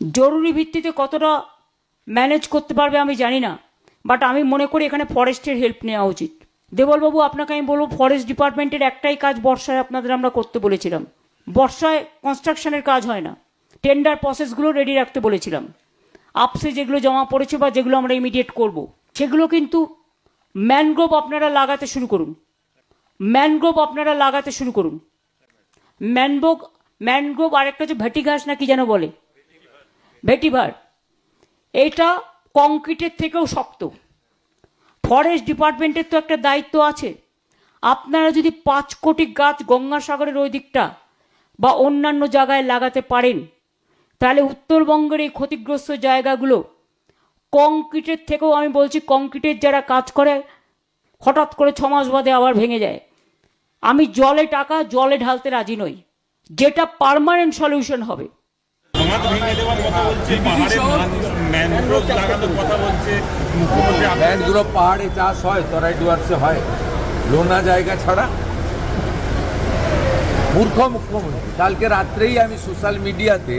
জরুরি ভিত্তিতে কতটা ম্যানেজ করতে পারবে আমি জানি না বাট আমি মনে করি এখানে ফরেস্টের হেল্প নেওয়া উচিত। দেবলবাবু, আপনাকে আমি বলব ফরেস্ট ডিপার্টমেন্টের একটাই কাজ বর্ষায় আপনাদের আমরা করতে বলেছিলাম। বর্ষায় কনস্ট্রাকশনের কাজ হয় না। টেন্ডার প্রসেসগুলো রেডি রাখতে বলেছিলাম। আপসে যেগুলো জমা পড়েছে বা যেগুলো আমরা ইমিডিয়েট করব, সেগুলো কিন্তু ম্যানগ্রোভ আপনারা লাগাতে শুরু করুন। ম্যানগ্রোভ আপনারা লাগাতে শুরু করুন। ম্যানগ্রোভ ম্যানগ্রোভ আরেকটা হচ্ছে ঘাস না কি যেন বলে? ভেটিভার এটা কংক্রিটের থেকেও শক্ত। ফরেস্ট ডিপার্টমেন্টের তো একটা দায়িত্ব আছে। আপনারা যদি পাঁচ কোটি গাছ গঙ্গাসাগরের ওই দিকটা বা অন্যান্য জায়গায় লাগাতে পারেন, তাহলে উত্তরবঙ্গের এই ক্ষতিগ্রস্ত জায়গাগুলো কংক্রিটের থেকেও আমি বলছি, কংক্রিটের যারা কাজ করে, হঠাৎ করে ছ মাস বাদে আবার ভেঙে যায়। আমি জলে টাকা, জলে ঢালতে রাজি নই। যেটা পারমানেন্ট সলিউশন হবে। বাঁধ পাহাড়ে চাষ হয়, তরাই ডুয়ার্সে হয়। লোনা জায়গা ছাড়া। মূর্খ মুখ্যমন্ত্রী, কালকে রাত্রেই আমি সোশ্যাল মিডিয়াতে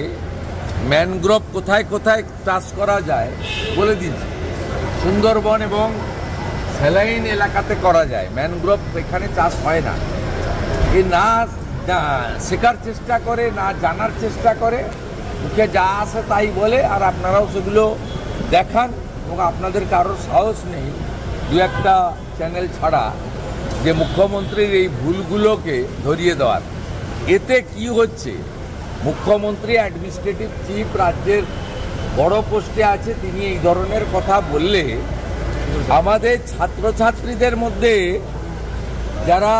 ম্যানগ্রোভ কোথায় কোথায় চাষ করা যায় বলে দিয়েছি। সুন্দরবন এবং স্যালাইন এলাকাতে করা যায়। ম্যানগ্রোভ এখানে চাষ হয় না। এ না শেখার চেষ্টা করে, না জানার চেষ্টা করে মুখে যা আসে তাই বলে, আর আপনারাও সেগুলো দেখান এবং আপনাদের কারোর সাহস নেই দু একটা চ্যানেল ছাড়া যে মুখ্যমন্ত্রীর এই ভুলগুলোকে ধরিয়ে দেওয়ার। এতে কি হচ্ছে? মুখ্যমন্ত্রী অ্যাডমিনিস্ট্রেটিভ চিফ রাজ্যের বড় পোস্টে আছে, তিনি এই ধরনের কথা বললে আমাদের ছাত্রছাত্রীদের মধ্যে যারা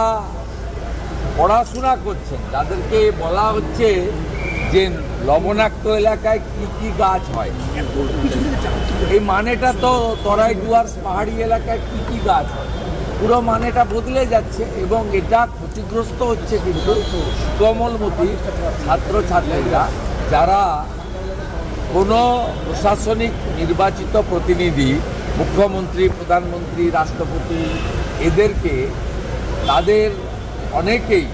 পড়াশোনা করছেন, যাদেরকে বলা হচ্ছে যে লবণাক্ত এলাকায় কি কি গাছ হয়? এই মানেটা তো তরাই ডুয়ার্স পাহাড়ি এলাকায় কি কি গাছ হয়? পুরো মানেটা বদলে যাচ্ছে এবং এটা ক্ষতিগ্রস্ত হচ্ছে কিন্তু সুকমলমতি ছাত্রছাত্রীরা যারা কোনো প্রশাসনিক নির্বাচিত প্রতিনিধি, মুখ্যমন্ত্রী, প্রধানমন্ত্রী, রাষ্ট্রপতি, এদেরকে তাদের অনেকেই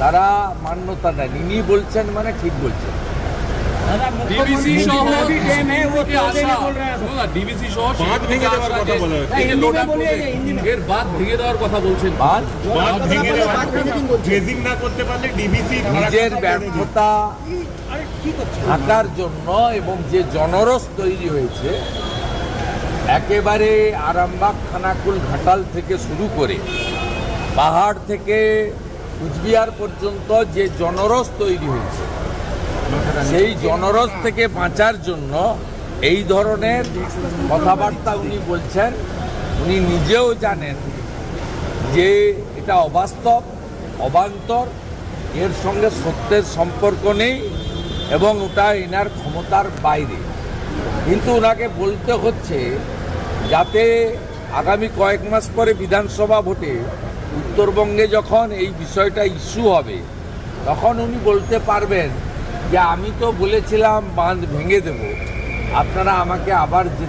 তারা মান্যতা দেন ইনি বলছেন মানে ঠিক বলছেন। ডিবিসি সহ থেকে আসা? ডিবিসি সহ বাঁধ ভেঙে দেওয়ার কথা বলা হচ্ছে। এই যে লোটা প্রজেক্ট, এর বাদ ভেঙে দেওয়ার কথা বলছেন। বাদ? বাঁধ ভেঙে দেওয়ার ড্রেজিং না করতে পারলে ডিবিসি নিজের ব্যর্থতা থাকার জন্য এবং যে জনরস তৈরি হয়েছে একেবারে আরামবাগ খানাকুল ঘাটাল থেকে শুরু করে পাহাড় থেকে কুচবিহার পর্যন্ত যে জনরস তৈরি হয়েছে, সেই জনরস থেকে বাঁচার জন্য এই ধরনের কথাবার্তা উনি বলছেন। উনি নিজেও জানেন যে এটা অবাস্তব, অবান্তর, এর সঙ্গে সত্যের সম্পর্ক নেই এবং ওটা এনার ক্ষমতার বাইরে। কিন্তু ওনাকে বলতে হচ্ছে, যাতে আগামী কয়েক মাস পরে বিধানসভা ভোটে উত্তরবঙ্গে যখন এই বিষয়টা ইস্যু হবে, তখন উনি বলতে পারবেন যে, আমি তো বলেছিলাম বাঁধ ভেঙে দেব। আপনারা আমাকে আবার যে